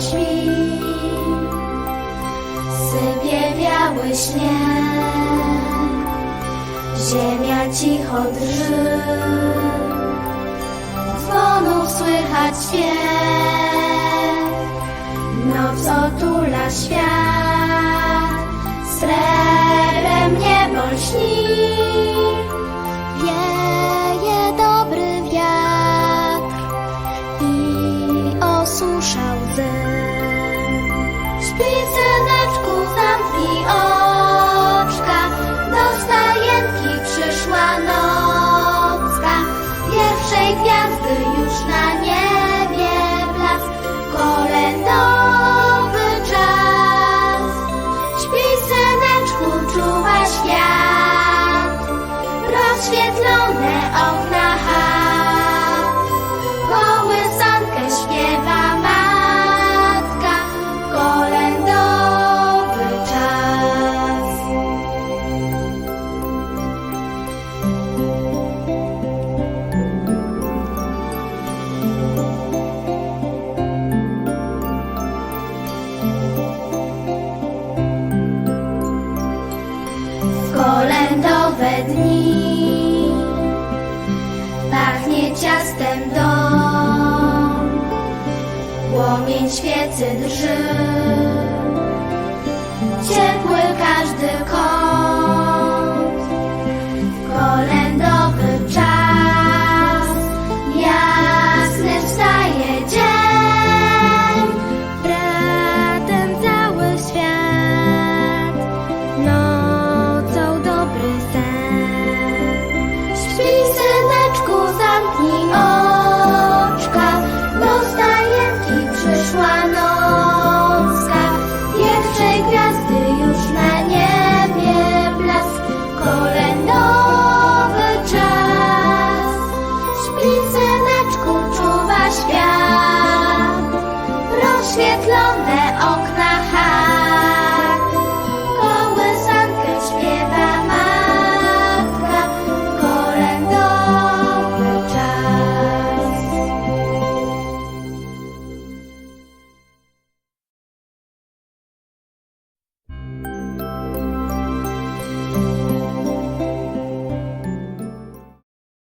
śpi. Sypie biały śnieg, ziemia cicho drży. Dzwonów słychać śpiew, noc otula świat. Srebrem niebo lśni, wieje dobry wiatr i osusza. Peace. Kolędowe dni pachnie ciastem dom, płomień świecy drży, ciepły każdy kąt.